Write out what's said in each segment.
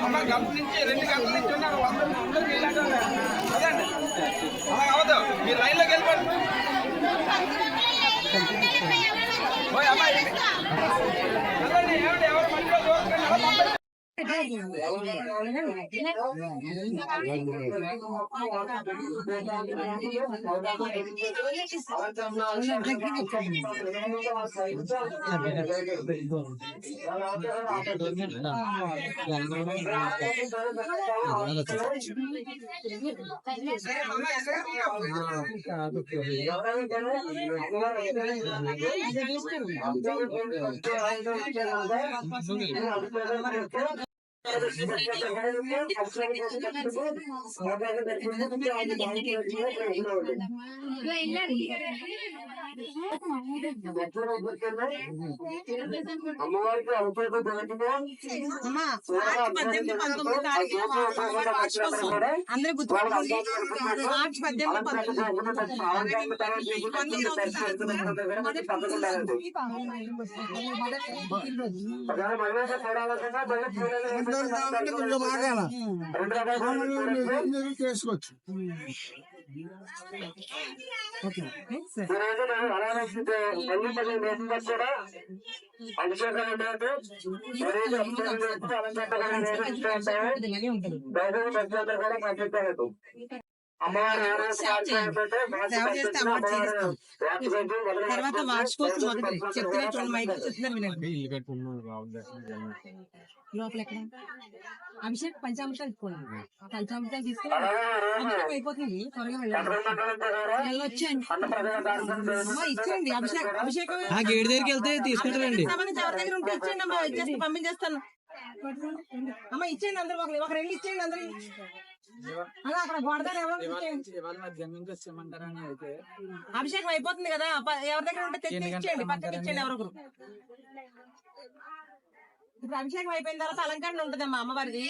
అమ్మ నుంచి రెండు గంటల నుంచి ఉన్నారు అలా అవదు మీరు లైన్లోకి వెళ్ళిపోండి ఓయ్ ఎవరు మంచిగా చూడకండి, అలా పంపండి. అమ్మవారికి అవకాశం దొరికిందా అమ్మా మార్చి పద్దెనిమిది మార్చి పద్దెనిమిది పంతొమ్మిది చేసుకోవచ్చు. మళ్ళీ సేవ చేస్తే. తర్వాత వార్షికోత్సవం మొదటి చెప్తున్నా చూడండి మైక్ చెప్తున్నారు వినండి. లోపల ఎక్కడ? అభిషేక్ పంచామృతాలు తీసుకోండి పంచామృతాలు తీసుకుని అభిషేకం అయిపోతుంది. త్వరగా వెళ్ళండి. ఇచ్చేయండి. అభిషేక్ అభిషేకం ఆ గేట్ దగ్గరికి వెళ్తే తీసుకుంటారండి ఎవరి దగ్గర ఉంటే ఇచ్చేయండి అమ్మా. ఇచ్చేస్తే పంపించేస్తాను. అమ్మ ఇచ్చేయండి అందరూ. ఒక రెండు ఇచ్చేయండి అందరూ. అలా అక్కడ ఎవరో ఇచ్చేయండి అభిషేకం అయిపోతుంది కదా ఎవరి దగ్గర ఉంటే తెచ్చి ఇచ్చేయండి పక్కన ఇచ్చేయండి ఎవరొకరు ఇప్పుడు అభిషేకం అయిపోయిన తర్వాత అలంకరణ ఉంటుందమ్మా అమ్మవారిది.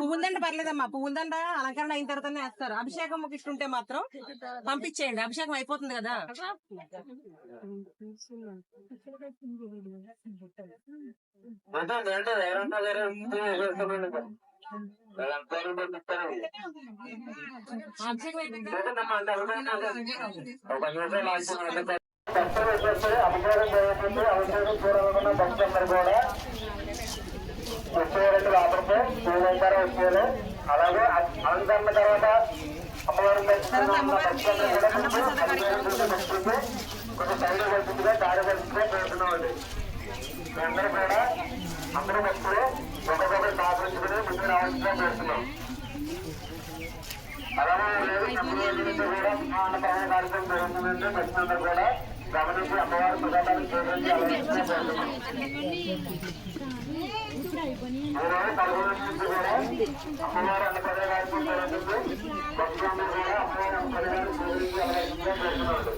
పువ్వులంటే పర్లేదమ్మా పువ్వులంట అలంకరణ అయిన తర్వాతనే వేస్తారు. అభిషేకం ఇస్తుంటే మాత్రం పంపించేయండి. అభిషేకం అయిపోతుంది కదా. అభిషేకం అయిపోయిన తర్వాత అభిషేకం జరుగుతుంది అభిషేకం చూడాలనుకున్న భక్తులందరూ కూడా వచ్చేవారంటే లోపలికి పూజంకారం వచ్చేది అలాగే అలంకరణ తర్వాత అమ్మవారిని దర్శించుకున్న భక్తులందరూ కూడా కొంచెం అభిషేకం చేసే భక్తులకి కొంచెం ధైర్యవంతులుగా కార్యదర్శిగా పెడుతున్నామండి అందరూ కూడా అందరూ భక్తులు ఒక్కొక్కరు సహకరించుకుని ముందుకు రావాల్సిందిగా పెడుతున్నాం అలాగే లేదు తమిళనాడు కూడా అన్నదాన కార్యక్రమం జరుగుతుందంటే భక్తులందరూ కూడా గమనించి అమ్మవారి సుధాన్ని స్వీకరించి అలంకరించగా పెడుతున్నాం ఈరోజు పదకొండు నుంచి కూడా అమ్మవారి అన్నపద కార్యక్రమం జరుగుతుంది భక్తులందరూ కూడా అమ్మవారి అన్నపదాన్ని స్వీకరించి అలంకరించగా పెడుతున్నారు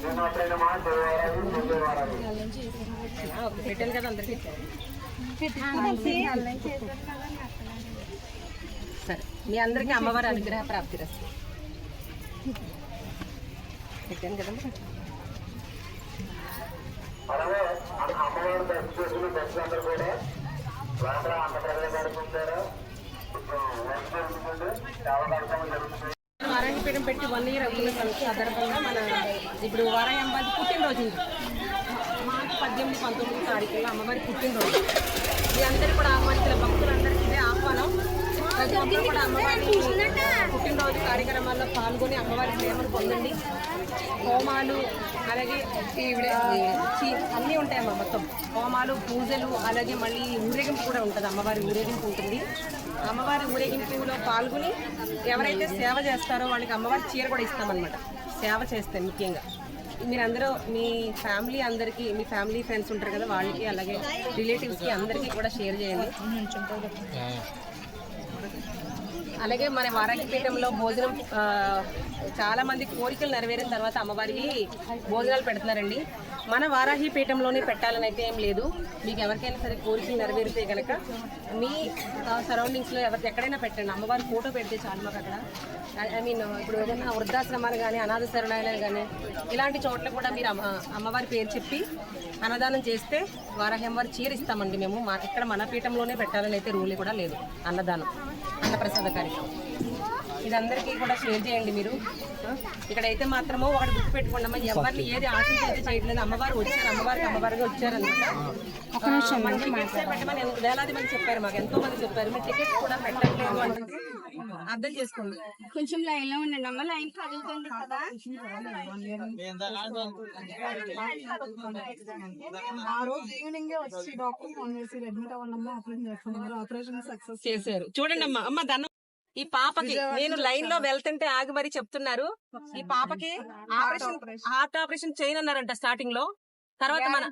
నేను అప్పుడైనా మా దేవాలయం దేవాలయం పెట్టాను కదా అందరికి సరే మీ అందరికీ అమ్మవారి అనుగ్రహ ప్రాప్తి రస్తు పెట్టాను కదమ్మా కూడా వారాహిపీఠం పెట్టి వన్ ఇయర్ అవుతున్న సంస్థ సందర్భంగా మన ఇప్పుడు వారాయి అమ్మాయి పుట్టినరోజు ఉంది. మార్చి పద్దెనిమిది పంతొమ్మిది తారీఖులో అమ్మవారి పుట్టినరోజు. మీ అందరికీ కూడా ఆహ్వానించిన భక్తులందరికీ ఇదే ఆహ్వానం. ప్రతి ఒక్కరు కూడా అమ్మవారి పుట్టినరోజు కార్యక్రమాల్లో పాల్గొని అమ్మవారి ప్రేమను పొందండి. హోమాలు అలాగే అన్నీ ఉంటాయమ్మా మొత్తం. హోమాలు పూజలు అలాగే మళ్ళీ ఊరేగింపు కూడా ఉంటుంది. అమ్మవారి ఊరేగింపు ఉంటుంది. అమ్మవారి ఊరేగింపులో పాల్గొని ఎవరైతే సేవ చేస్తారో వాళ్ళకి అమ్మవారి చీర కూడా ఇస్తామన్నమాట. సేవ చేస్తే ముఖ్యంగా. మీరందరూ మీ ఫ్యామిలీ అందరికీ మీ ఫ్యామిలీ ఫ్రెండ్స్ ఉంటారు కదా వాళ్ళకి అలాగే రిలేటివ్స్కి అందరికీ కూడా షేర్ చేయండి. అలాగే మన వారాహిపీఠంలో భోజనం చాలా మంది కోరికలు నెరవేరిన తర్వాత అమ్మవారికి భోజనాలు పెడుతున్నారండి. మన వారాహి పీఠంలోనే పెట్టాలని అయితే ఏం లేదు. మీకు ఎవరికైనా సరే కోరికలు నెరవేరితే కనుక మీ సరౌండింగ్స్లో ఎవరికి ఎక్కడైనా పెట్టండి. అమ్మవారి ఫోటో పెడితే చాలు మాకు అక్కడ. ఐ మీన్ ఇప్పుడు ఏదైనా వృద్ధాశ్రమాలు కానీ అనాథ శరణాలయాలు కానీ ఇలాంటి చోట్ల కూడా మీరు అమ్మ అమ్మవారి పేరు చెప్పి అన్నదానం చేస్తే వారాహి అమ్మవారి చీర ఇస్తామండి మేము. మా ఇక్కడ మన పీఠంలోనే పెట్టాలని అయితే రూల్ కూడా లేదు అన్నదానం. అన్నప్రసాద కార్యక్రమం. ఇది అందరికీ కూడా షేర్ చేయండి మీరు? ఇక్కడైతే మాత్రము ఒకటి గుర్తు పెట్టుకోండి ఎవరిని ఏది ఆశించి అయితే చేయట్లేదు. అమ్మవారు వచ్చారు అమ్మవారికి అమ్మవారిగా వచ్చారు అనమాట మనకి టికెట్సే పెట్టమని ఎంత- వేలాది మంది చెప్పారు మాకు ఎంతో మంది చెప్పారు. మీరు టికెట్స్ కూడా పెట్టట్లేదు అంటే అర్థం చేసుకోండి. కొంచెం లైన్లో ఉండండి అమ్మ లైన్ కదులుతుంది కదా. ఆ రోజు ఈవినింగ్ వచ్చి డాక్టర్ ఫోన్ చేసి అడ్మిట్ అవ్వాలమ్మా ఆపరేషన్ చేస్తున్నారు ఆపరేషన్ సక్సెస్ చేశారు. చూడండి అమ్మా అమ్మ దండం ఈ పాపకి నేను లైన్లో వెళ్తుంటే ఆగి మరి చెప్తున్నారు. ఈ పాపకి ఆపరేషన్ హార్ట్ ఆపరేషన్. చేయనన్నారంట స్టార్టింగ్లో. తర్వాత మన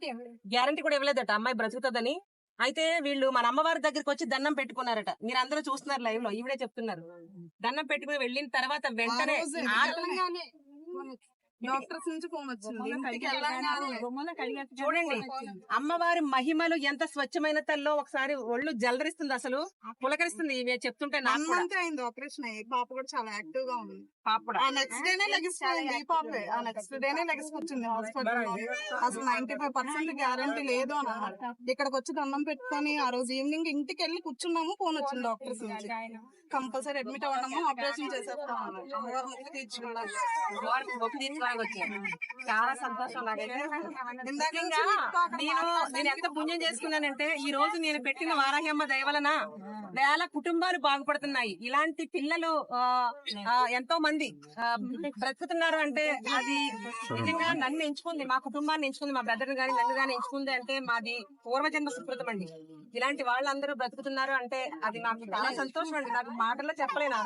గ్యారంటీ కూడా ఇవ్వలేదట. అమ్మాయి బ్రతుకుతుందని అయితే వీళ్ళు మన అమ్మవారి దగ్గరికి వచ్చి దండం పెట్టుకున్నారట. మీరు అందరూ చూస్తున్నారు లైవ్లో ఈవిడే చెప్తున్నారు. దండం పెట్టుకుని వెళ్ళిన తర్వాత వెంటనే డాక్టర్స్ నుంచి ఫోన్ వచ్చింది. చూడండి అమ్మవారి మహిమలు ఎంత స్వచ్ఛమైన తల్లో ఒకసారి ఒళ్ళు జలదరిస్తుంది అసలు. పులకరిస్తుంది ఇవి చెప్తుంటే నాకు అయింది ఆపరేషన్ అయ్యి. పాప కూడా చాలా యాక్టివ్గా ఉంది. పాప కూడా. నెక్స్ట్ డేనే లెగిసిపోయింది ఈ పాపే. ఆ నెక్స్ట్ డేనే లెగిసిపోతుంది హాస్పిటల్ అసలు నైన్టీ ఫైవ్ పర్సెంట్ గ్యారంటీ లేదు అని అన్నారు ఇక్కడికి వచ్చి దండం పెట్టుకొని ఆ రోజు ఈవినింగ్ ఇంటికి వెళ్ళి కూర్చున్నాము ఫోన్ వచ్చింది డాక్టర్స్ నుంచి. కంపల్సరీ అడ్మిట్ అవ్వడము ఆపరేషన్ చేసేస్తాం అన్నారు. అమ్మవారు ముక్కు తీర్చుకోవడానికి. చాలా సంతోషం నాకైతే నిజంగా నేను నేను ఎంత పుణ్యం చేసుకున్నానంటే ఈ రోజు నేను పెట్టిన వారాహ్యమ్మ దయ వలన వేల కుటుంబాలు బాగుపడుతున్నాయి. ఇలాంటి పిల్లలు ఎంతో మంది బ్రతుకుతున్నారు అంటే అది నిజంగా నన్ను ఎంచుకుంది. మా కుటుంబాన్ని ఎంచుకుంది. మా బ్రదర్ గాని నన్ను గాని ఎంచుకుంది అంటే మాది పూర్వజన్మ సుకృతం అండి. ఇలాంటి వాళ్ళందరూ బ్రతుకుతున్నారు అంటే అది నాకు చాలా సంతోషం అండి. నాకు మాటల్లో చెప్పలేను.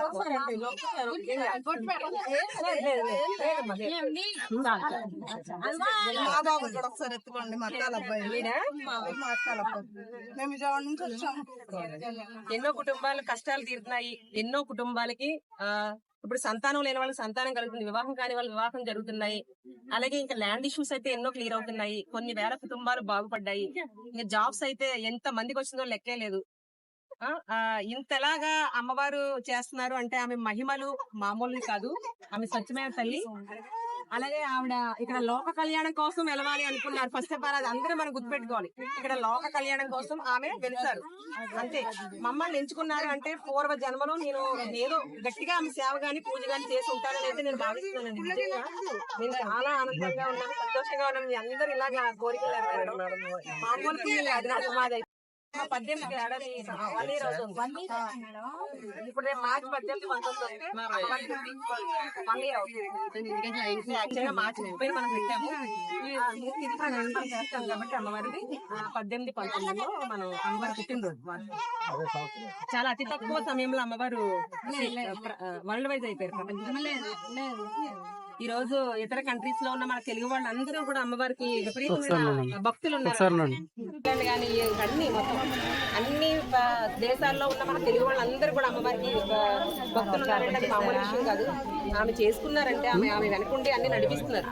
ఆ రోజు. లేదు, లేదు, లేదు, లేదమ్మా, లేదు. మా బాబు కూడా ఒకసారి ఎత్తుకోండి మా అత్తాల అబ్బాయి వీడా? మా మా అత్తాల అబ్బాయి మేము విజయవాడ నుంచి వచ్చాము. ఎన్నో కుటుంబాల కష్టాలు తీరుతున్నాయి. ఎన్నో కుటుంబాలకి ఆ ఇప్పుడు సంతానం లేని వాళ్ళకి సంతానం కలుగుతుంది. వివాహం కాని వాళ్ళ వివాహం జరుగుతున్నాయి. అలాగే ఇంకా ల్యాండ్ ఇష్యూస్ అయితే ఎన్నో క్లియర్ అవుతున్నాయి. కొన్ని వేల కుటుంబాలు బాగుపడ్డాయి. ఇంకా జాబ్స్ అయితే ఎంత మందికి వచ్చిందో లెక్కే లేదు. ఇంతలాగా అమ్మవారు చేస్తున్నారు అంటే ఆమె మహిమలు మామూలు కాదు. ఆమె స్వచ్ఛమైన తల్లి. అలాగే ఆవిడ ఇక్కడ లోక కళ్యాణం కోసం వెళ్ళాలి అనుకున్నారు. ఫస్ట్ ఆఫ్ ఆల్ అది అందరూ మనం గుర్తుపెట్టుకోవాలి. ఇక్కడ లోక కళ్యాణం కోసం ఆమె వెళ్తారు. అంతే. మమ్మల్ని ఎంచుకున్నారు అంటే పూర్వ జన్మలో నేను ఏదో గట్టిగా ఆమె సేవ గాని పూజ గాని చేసి ఉంటానని అయితే నేను భావిస్తున్నానండి నేను చాలా ఆనందంగా ఉన్నాను సంతోషంగా ఉన్నాను. అందరూ ఇలాగా కోరికలు మామూలు మాది పద్దెనిమిది ఏడాది వన్ ఇయర్ అవుతుంది ఇప్పుడు రేపు మార్చి పద్దెనిమిది పంతొమ్మిది వస్తే వన్ ఇయర్ అవుతుంది. యాక్చువల్గా మార్చి ముప్పై మనం పెట్టాము. ఈ తిరిగి మనం చేస్తాం కాబట్టి అమ్మవారిది. పద్దెనిమిది పంతొమ్మిదిలో మనం అమ్మవారి పుట్టినరోజు. చాలా అతి తక్కువ సమయంలో అమ్మవారు వరల్డ్ వైజ్ అయిపోయారు. ప్రపంచంలో ఈ రోజు ఇతర కంట్రీస్లో ఉన్న మన తెలుగు వాళ్ళందరూ కూడా అమ్మవారికి విపరీతమైన భక్తులు ఉన్నారు. కానీ అన్ని మొత్తం అన్ని దేశాల్లో ఉన్న మన తెలుగు వాళ్ళందరూ కూడా అమ్మవారికి భక్తులు ఉన్నారంటే అది మామూలు విషయం కాదు. ఆమె చేసుకున్నారంటే ఆమె ఆమె వెనకుండి అన్ని నడిపిస్తున్నారు.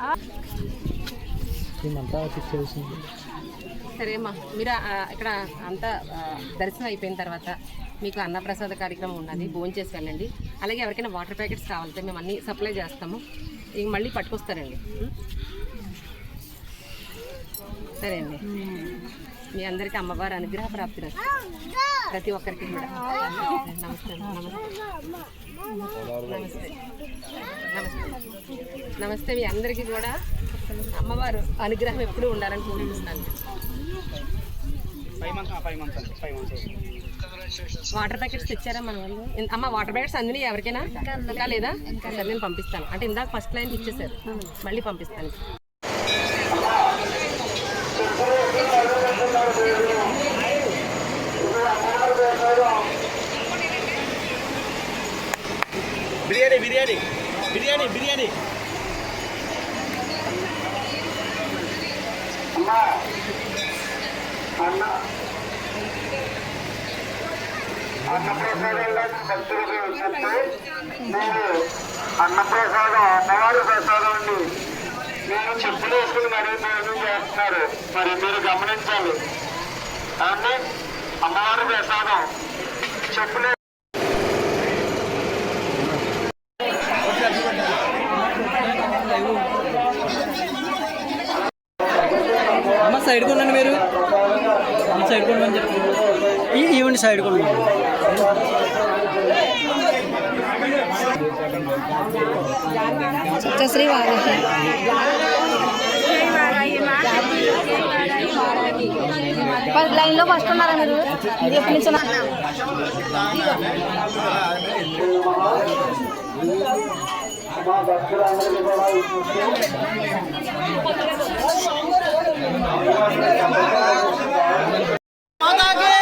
సరే అమ్మా మీరు ఇక్కడ అంతా దర్శనం అయిపోయిన తర్వాత మీకు అన్నప్రసాద కార్యక్రమం ఉన్నది భోజనం చేసి వెళ్ళండి. అలాగే ఎవరికైనా వాటర్ ప్యాకెట్స్ కావాలంటే మేము అన్ని సప్లై చేస్తాము. ఇక మళ్ళీ పట్టుకొస్తారండి సరే అండి. మీ అందరికీ అమ్మవారి అనుగ్రహ ప్రాప్తి ప్రతి ఒక్కరికి కూడా. నమస్తే. నమస్తే. నమస్తే నమస్తే నమస్తే మీ అందరికీ కూడా. అమ్మవారు అనుగ్రహం ఎప్పుడూ ఉండాలని కోరుకుంటున్నాను. వాటర్ ప్యాకెట్స్ తెచ్చారా మన వాళ్ళు? అమ్మ వాటర్ ప్యాకెట్స్ అందినాయి ఎవరికైనా? ఇంకా లేదా? సరే నేను పంపిస్తాను. అంటే ఇందాక ఫస్ట్ లైన్ ఇచ్చేసారు. మళ్ళీ పంపిస్తాను. బిర్యానీ బిర్యానీ బిర్యానీ బిర్యానీ. అమ్మా అన్న అన్నప్రసాదాలకు భక్తులకు చెప్తే మీరు అన్నప్రసాదం అమ్మవారి ప్రసాదం అండి మీరు చెప్పులు వేసుకుని మరీ భోజనం చేస్తున్నారు మరి మీరు గమనించాలి కానీ అమ్మవారి ప్రసాదం చెప్పులు సైడ్ కొనండి మీరు. ఈ సైడ్ కొనమని చెప్పి. ఈవెంట్ సైడ్ కొనండి. శ్రీ వారాహి. ఫస్ట్ ఫస్ట్ ఉన్నారా మీరు? మీరు ఎప్పటి నుంచి ఉన్నారు? మా భక్తులందరికీ కూడా ఈ మాతాకి